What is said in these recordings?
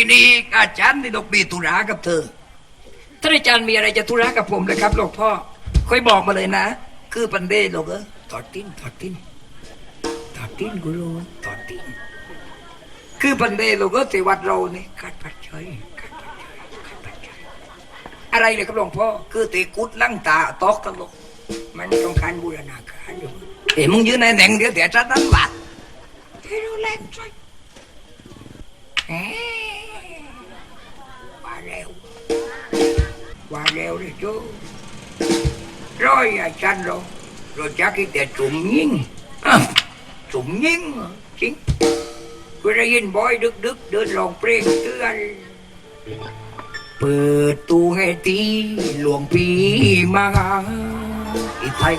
ทีนี้อาจารย์ที่ดอกบีตุรากับเธอ ท่านอาจารย์มีอะไรจะธุระกับผมเลยครับหลวงพ่อค่อยบอกมาเลยนะ คือปันเดหลวงเออถอดติ้นถอดติ้นถอดติ้นกูรู้ถอดติ้นคือปันเดหลวงเออที่วัดเรานี่กัดปัดเฉยกัดปัดเฉยกัดปัดเฉยอะไรเลยครับหลวงพ่อคือตีกุดลังตาตอกกันหลงมันต้องการบูรณาการอยู่เอ้มึงยืนในแหน่งเดียวแต่จัดนั้นวัดให้เราแรงช่วยเอ๊ ว่าเร็วเลยจูร้อยอาจารย์เราเราจะคิดแต่จุ่มยิงจุ่มยิงจริงกูได้ยินบอยดึกดึกเดินลองเพลงเตือนเปิดตู้ให้ตีหลวงพี่มาอีกไทย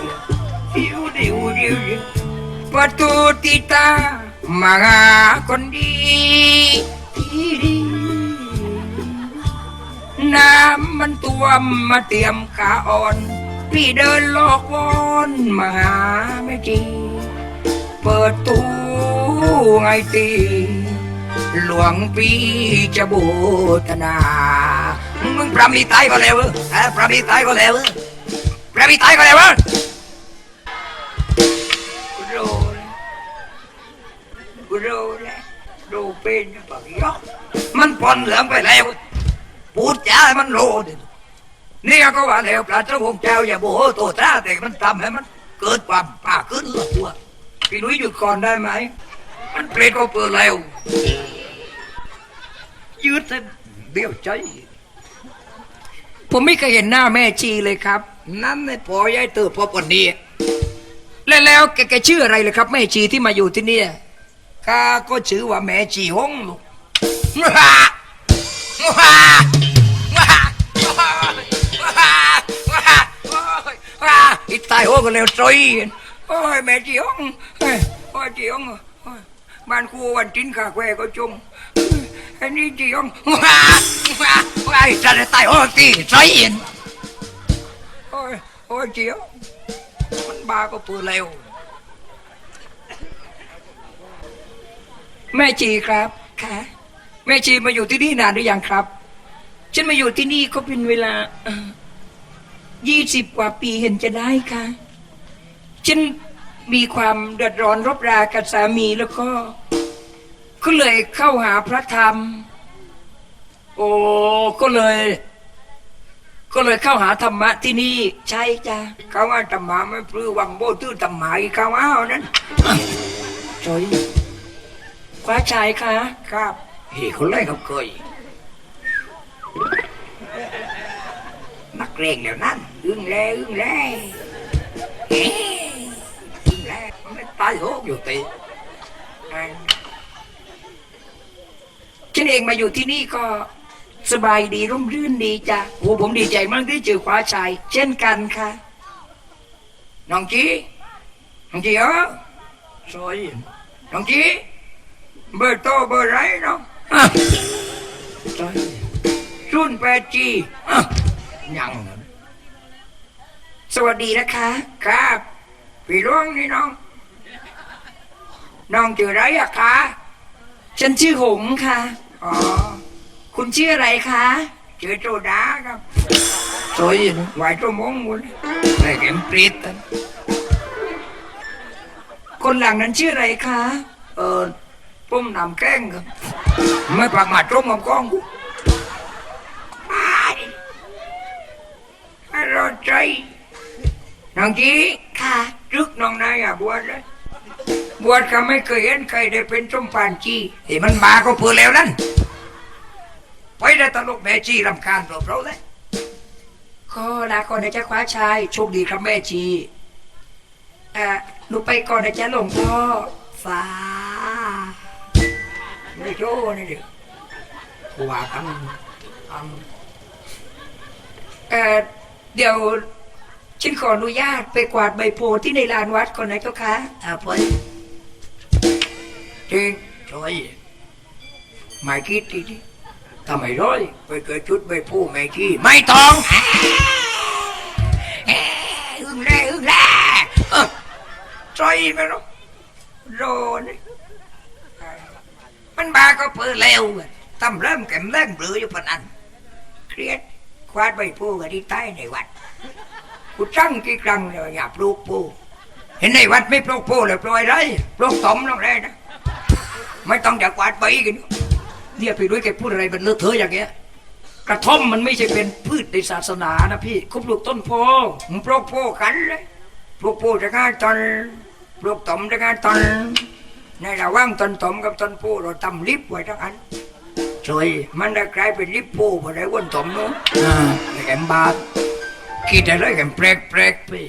ดิวดิวดิวดิวประตูติตามาคนดี วมมาเตรียมขาอ่อน พี่เดินลอกวอนมาหาแม่จีเปิดตู้ไงตี หลวงพี่จะบูชนา มึงพระมีตายก็แล้วเฮะพระมีตายก็แล้วเว้ยพระมีตายก็แล้วกรู้แล้วกูรู้แล้วดูเป็นปากยอกมันปนเหลืองไปแล้ว พูดจาให้มันโลดินี่ยก็ว่าแล้วพระเจ้าองค์เจ้าอย่าโมโหโตตาแต่มันทำให้มัน เกิดความป่าขึ้นหลัวตัวพี่นุ้ยหยุดก่อนได้ไหม มันเปรตก็เปิดแล้วยืดเส้นเบี้ยวใจ ผมไม่เคยเห็นหน้าแม่ชีเลยครับ นั่นไม่พอยายเติบพอปนนี้ แล้วแล้วแกแกชื่ออะไรเลยครับ แม่ชีที่มาอยู่ที่นี่ข้าก็ชื่อว่าแม่ชีห้องลูก อีตายโอ้ก็เร็วใจโอ้ยแม่จียงโอ้ยโอ้ยจียงโอ้ยบ้านกูวันจินข้าแควก็จงอันนี้จียงว้าว้าว้าอีตายตายโอ้ตีใจเย็นโอ้ยโอ้ยจียงมันบ้าก็ปืนเร็วแม่จีครับค่ะแม่ชีมาอยู่ที่นี่นานหรือยังครับ ฉันมาอยู่ที่นี่ก็เป็นเวลายี่สิบกว่าปีเห็นจะได้ค่ะ ฉันมีความเดือดร้อนรบรากับสามีแล้วก็ก็เลยเข้าหาพระธรรม โอ้ก็เลย ก็เลยเข้าหาธรรมะที่นี่ ใช่จ้ะเขาว่าธรรมะไม่ปลื้อวังโบตื้อธรรมะอีกเขาเอานั้นจอยคว้าชายคะครับเฮ้คนแรเขาเคยนักเรงเดี๋ยวนั้นอึ้งแร่อึ้งแร่เตายโหกอยู่ตีฉันเองมาอยู่ที่นี่ก็สบายดีร่มรื่นดีจ้ะโอ้ผมดีใจมากที่เจอคว้าชาย เช่นกันค่ะ น้องจีน้องจีเออสวยน้องจีเบอร์โตเบอร์ไรเนาะอะใช่รุ่นแปดจียังสวัสดีนะคะ ครับ พี่ร้วงนี่น้อง น้องชื่ออะไรอะคะ ฉันชื่อหงค่ะ อ๋อ คุณชื่ออะไรคะชื่อโจดาครับสวยไหวโจมงมุนไอ้เข็มปริดอะคนหลังนั้นชื่ออะไรคะ เออผมนำแกล้งครับ ไม่ปากมาตรงกับกล้องกูไปให้รอใจน้องจีค่ะ รึกน้องนายอะบวชเลย บวชก็ไม่เคยเห็นใครได้เป็นสมปานจีเฮ้มันมาก็เพื่อแล้วนั่นไปได้ตลกแม่จีรำคาญเปล่าๆเลยขอลาก่อนนะจ๊ะคว้าชายโชคดีครับแม่จีอะหนูไปก่อนนะจ๊ะหลวงพ่อฟ้าไม่โจ้นี่เดี๋ยวกูว่ากันอันเอ่อเดี๋ยวฉันขออนุญาตไปกวาดใบโพที่ในลานวัดก่อนนะเจ้าคะอ่าไปจ ริงช่วยไม่คิดทีนี้ทำไมร้อยไปเกิดชุดใบโพธิ์ไม่ขี้ไม่ต้องแอะอึ้งแร่อึ้งแร่เออช่วยไหมเนาะโดนมันบาก็เปิดเร็วอะตั้มเริ่มแก่มแรงเบลออยู่ปานนั้นเครียดควาดใบปูกันที่ใต้ในวัดกูจังกี่ครั้งเลยอย่าปลูกปูเห็นในวัดไม่ปลูกปูเลยปล่อยไรปลูกตอมน้องแร่นะ ไม่ต้องอยากวาดใบกันเนี่ยพี่ด้วยแกพูดอะไรมันเลอะเทอะอย่างเงี้ย กระท่อมมันไม่ใช่เป็นพืชในศาสนานะพี่เขาปลูกต้นโพผมปลูกโพกันเลยปลูกโพจะง่ายตอนปลูกต่อมจะง่ายตอนในระหว่างต้นต่อมกับต้นโพเราทำลิฟต์ไว้ทั้งอันช่วยมันได้กลายเป็นลิฟโพพอได้วนต่อมนู้นอ่าแกมบาดคิดอะไรกันแปลกแปลกๆพี่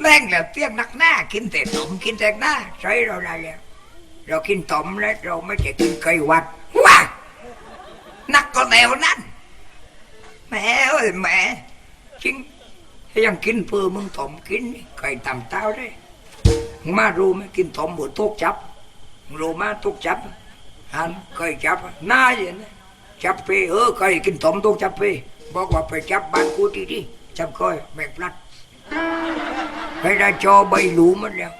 แรงแล้วเตี้ยงนักหน้ากินแต่ต่อมกินแต่หน้าใช้เราได้แล้ว เรากินตอมแล้วเราไม่จะกินไก่วัดว้านักก็แนวนั้นแม่เอ้ยแม่จริงยังกินเพื่อมึงตอมกินไก่ต่ำเต้าได้มึงมารู้ไหมกินตอมบนทุกจับรู้มาทุกจับหันไก่จับหน้าอย่างนี้จับไปเออไก่กินตอมทุกจับไปบอกว่าไปจับบ้านกูทีดีจับก้อยแม่พลัดไปได้จอใบหลูมันแล้ว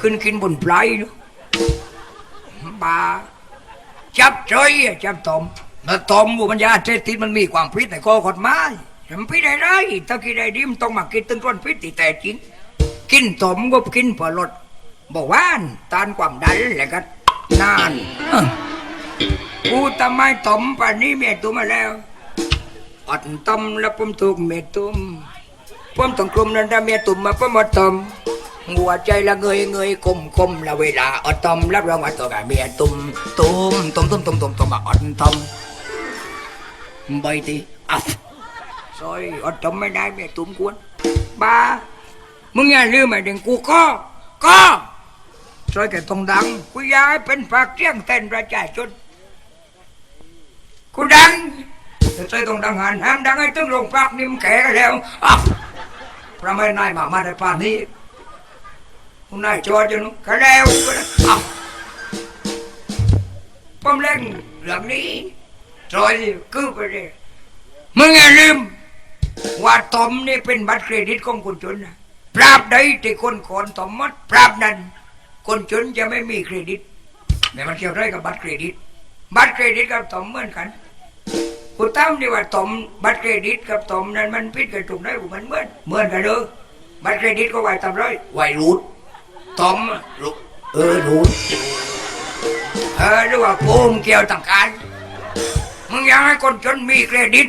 ขึ้นกินบนปลายเนอะ บาจับใจอะจับตอมแล้วตอมบุมันยาเสพติดมันมีความพิษในข้อกฎหมายมันพิษได้ไรถ้ากินได้ดีมันต้องมากินตึงต้นพิษที่แต่จริงกินตอมก็กินเพื่อลดบอกว่านตานความดันแล้วก็นานเอ้อกูทำไมตอมป่านนี้เมียตุ้มมาแล้วอดตอมแล้วผมถูกเมียตุ้มผมต้องกลุ่มนั้นถ้าเมียตุ้มมาผมหมดตอม หัวใจละเงยเงยคมคมละเวลาอดตอมรับรองว่าตัวกาเมียตุมตุมตุมตุมตุมตุมตุมมอดตอมใบตีอัฟซอยอดตอมไม่ได้เมียตุมกวนบ้ามึงอย่าลืมไอ้เด็กกูก็ก็ซอยแกต้องดังกูอยากให้เป็นปากเจียงเต้นประชาชนกูดังแต่ซอยต้องดังหันห้ามดังให้ตึงลงปากนิ่มแก่กันแล้วอะพระไม่นายมามาในป่านนี้ hôm nay cho cho nó cái đeo à. bấm lên làm đi rồi thì cứ ไปเลยมึงอย่าลืม ว่าตอมนี่เป็นบัตรเครดิตของคนจนนะปราบใดที่คนขอนตอมมัดปราบนั้น คนจนจะไม่มีเครดิตแต่มันเกี่ยวไรกับบัตรเครดิต บัตรเครดิตกับตอมเหมือนกันกูตั้มดีว่าตอมบัตรเครดิตกับตอมนั้นมันพิดกันตรงไหนกูมันเหมือนเหมือนกันเลยบัตรเครดิตก็ไหว้ทำไรไว้รูด ตอมลูกเออหนูเออหรือว่าโกงเกี่ยวต่างกันมึงอยากให้คนจนมีเครดิต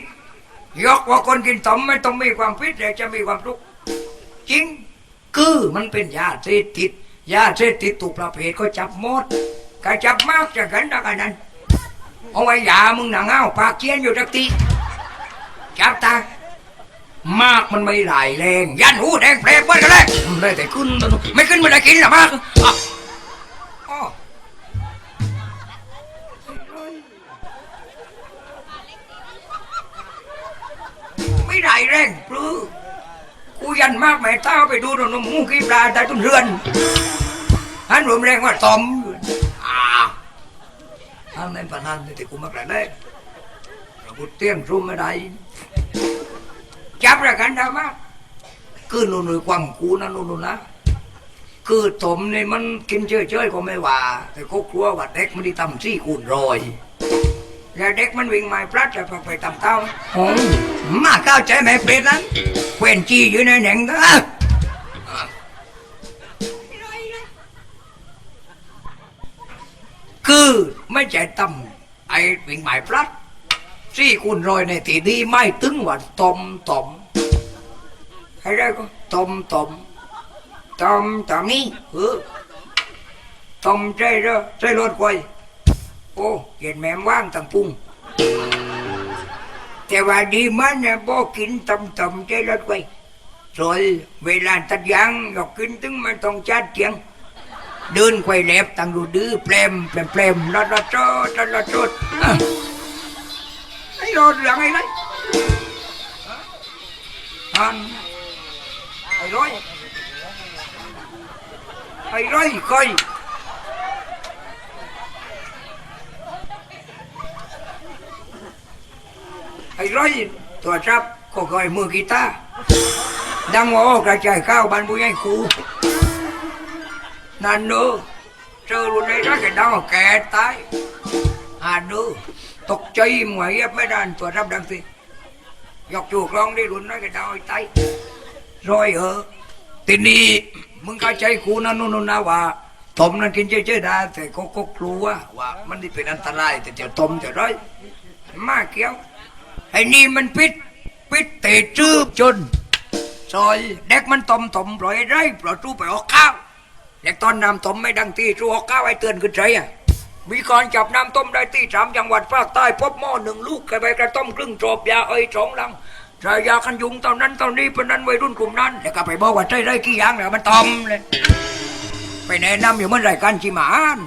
ยกว่าคนกินตอมไม่ต้องมีความพิษแต่จะมีความทุกข์จริงคือมันเป็นยาเสพติดยาเสพติดถูกประเภทก็จับหมดก็จับมากจะกันดังนั้น เอาไว้ยามึงหนังเอาปากเคียนอยู่ทักทีจับตา มากมันไม่ไหลแรง ยันหูแดงเปรย์เปิ้ลกันเลยได้แต่ขึ้นไม่ขึ้นไม่ได้กินหรอมากอะอ้อไม่ได้แรงปลื้อกูยันมากแม่เต้าไปดูหนุ่มมูกีปลาใต้ต้นเรือนฮันรวมแรงว่าตอมอ่าทางในปนันแต่กูมากระได้กูเตี้ยงรุ่มไม่ได้ จับระกันดามาคือหนูหนูความกูนะหนูหนูนะคือถมนี่มันกินเฉยๆก็ไม่ว่า แต่ก็กลัวว่าเด็กมันได้ทำซี่คูณรอยแล้วเด็กมันวิ่งม้พลัดจะไปทำเต้าโอ้มาเข้าใจไหมเป็ดนั้นเว้นจี้อยู่ในแหน่งก็คือไม่ใช่ทำไอ้วิ่งไม้พลัด สี่คูณร้อยในที่นี้ไม่ถึงว่าตมตมให้ได้ก็ตมตมตมตมนี่เออตมใจเด้อใจรถไฟโอ้เห็นแม่ว่างตังปุ้งแต่ว่าดีมันเนี่ยบ่กินตมตมใจรถไฟสวยเวลาตัดยางอยากกินถึงมันต้องจัดเจียงเดินไขวแหลบตังดูดื้อแปลมแปลมแปลมลอดลอดโจดลอดลอดโจ ดอะไอ้รอดเหลืองไอ้ไรท่านไอ้ร้อยไอ้ร้อยคอยไอ้ร้อย ตัวจับก็คอยมือกีตาร์ดังว่าโอ้กระจายข้าวบ้านผู้ใหญ่ครูนั่นเยแกดังตายหาตกใจหมวยไม่ได้ตัวรับดังสิยกจูกลองได้รุนน้อยก็ดาวไอ้ไตรอยเหอทีนี้มึงเข้าใจกูนะนู่นนนะว่าตมนั้นกินเฉยๆได้แต่ก็ก็กลัวว่ามันนี่เป็นอันตรายแต่จะตมจะร้อยมาเกี้ยวไอ้นี่มันปิดปิดเตะจืบจนซอยเด็กมันตมตมปล่อยไรปล่อยตู้ไปออกข้าวเด็กตอนน้ำตมไม่ดังตีตู้ออกข้าวไอ้เตือนขึ้นใจอะ มีการจับน้ำต้มได้ที่สามจังหวัดภาคใต้พบหม้อหนึ่งลูกไปกระต้มครึ่งจบยาเอ้ยสองลังชายาคันยุงตอนนั้นตอนนี้เป็นนั้นวัยรุ่นกลุ่มนั้นแล้วก็ไปบอกว่าใจได้กี่ย่างแล้วมันตอมเลยไปแนะนำอยู่เมื่อไรกันชิมาน